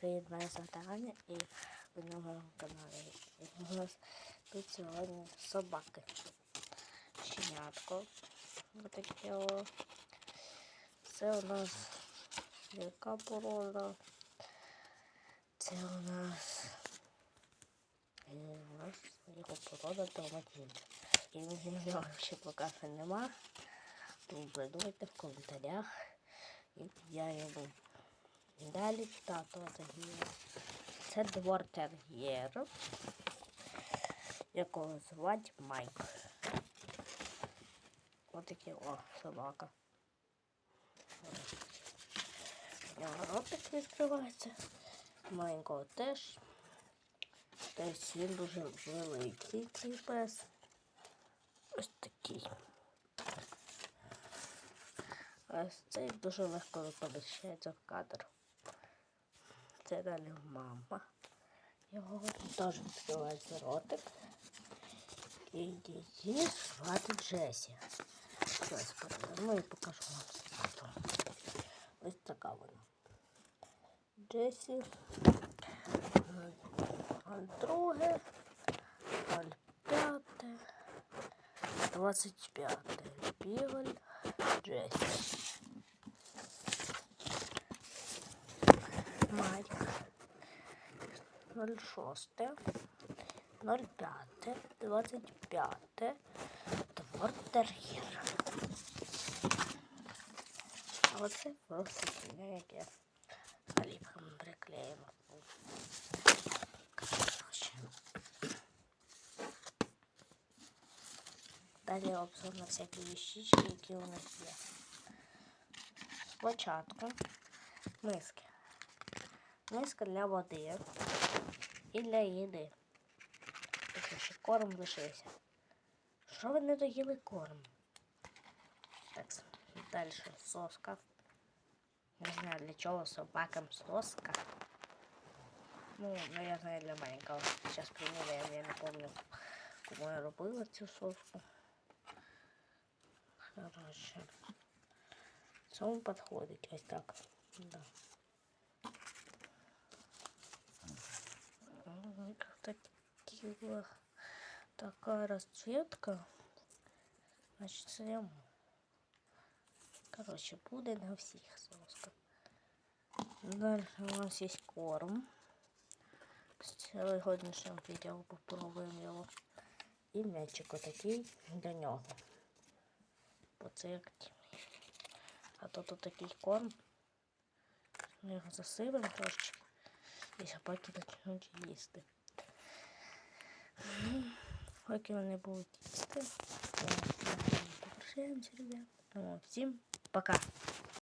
привіт, мене звати Аня і ви на моєму каналі. У нас тут сьогодні собаки. Щенятко. Ось таке о. Це у нас яка порода. Це у нас і у нас його порода Далматин. І він ще поки нема. Тому придумайте в коментарях. І я йому Далі тато тер'єр. Це двор тер'єр, якого звати Майк. Ось такий о, собака. У ротик відкривається. Маленького теж. Тобто він дуже великий цей пес. Ось такий. Ось цей дуже легко поміщається в кадр. Це далі мама. Його теж відкривається ротик. І її звати Джесі. Зараз переверну і покажу вам. Ось така вона. Джесі. Друге. 05. 25. Біголь. Джесі. 06, 05, 25, двор тер'єр. А оце просто яке наліпками приклеїмо. Далі обзор на всякі вещички, які у нас є. Спочатку миски. Миска для води і для їди. Ось ще корм лишився. Що ви не доїли корм? Так, далі соска. Не знаю для чого собакам соска. Ну, наверное, для маленького. Сейчас примеряем, я не помню, кому я робила цю соску. Короче. Цьому підходить ось так. Да. Такие, такая расцветка. Значит, це Короче, буде на всіх сосках. Дальше у нас есть корм. В сьогоднішньому відео попробуємо його. І м'ячик отакий для нього. Це. А то тут такий корм. Ми його засипемо трошечки. І собаки почнуть їсти. Ну, поки вони будуть їсти, ми попрощаємося, ребят. Ну, всім пока!